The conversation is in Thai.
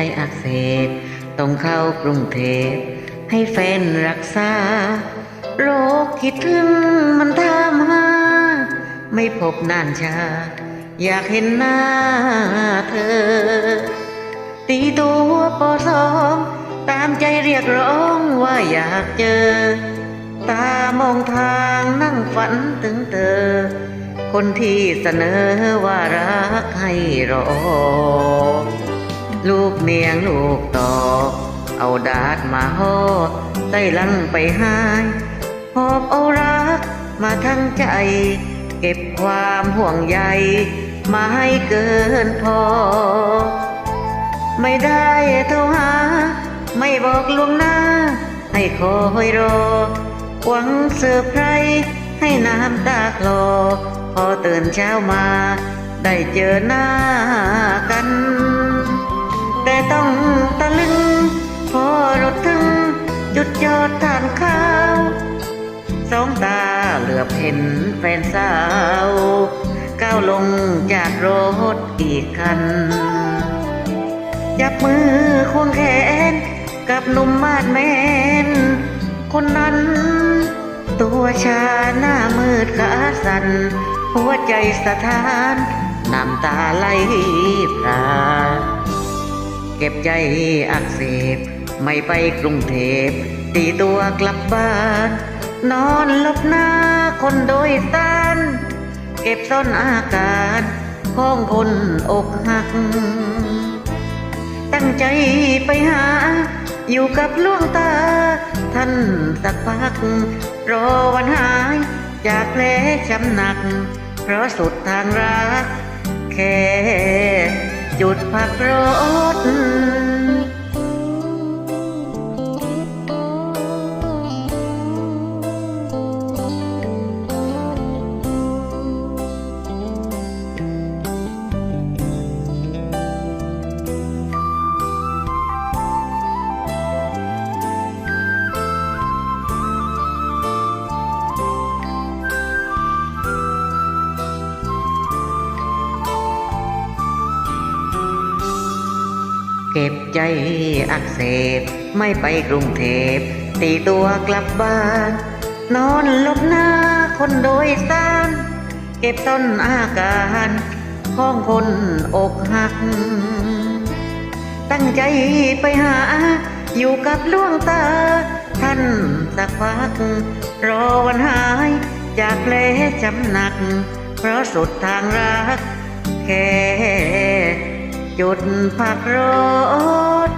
ใจอักเสบต้องเข้ากรุงเทพให้แฟนรักษาโรคคิดถึงมันทามหาไม่พบนานชา อยากเห็นหน้าเธอ ตีตัวปอสองตามใจเรียกร้องว่าอยากเจอ ตามองทางนั่งฝันถึงเธอ คนที่เสนอว่ารักให้รอ ลูกเนียงลูกตอกเอาดาดมาห่อใส่ลังไปหายหอบเอารักมาทั้งใจ เก็บความห่วงใยมาให้เกินพอ ไม่ได้โทรหา ไม่บอกลวงหน้า ให้คอยรอ หวังเซอร์ไพรให้น้ำตาคลอ พอตื่นเช้ามา ได้เจอหน้ากัน ต่ต้องตะลึง พอรถถึงจุดยอดทานข้าว สองตาเหลือบเห็นแฟนสาว ก้าวลงจากรถอีกคัน จับมือควงแขนกับหนุ่มมาดแมน คนนั้น ตัวชาหน้ามืดขาสั่นหัวใจสะท้าน น้ำตาไหลพรา เก็บใจอักเสบ ไม่ไปกรุงเทพตีตัวกลับบ้าน นอนหลบหน้าคนโดยสารเก็บซ่อนอาการของคนอกหัก ตั้งใจไปหา อยู่กับล่วงตา ท่านสักพัก รอวันหาย จากแผลช้ำหนัก เพราะสุดทางรักแค่ จุดพักรถ เก็บใจอักเสบไม่ไปกรุงเทพตีตัวกลับบ้าน นอนลบหน้าคนโดยสารเก็บต้นอาการของคนอกหัก ตั้งใจไปหา อยู่กับล่วงตา ท่านสักพัก รอวันหาย จากแผลจำหนัก เพราะสุดทางรักแค่ จุดพักรถ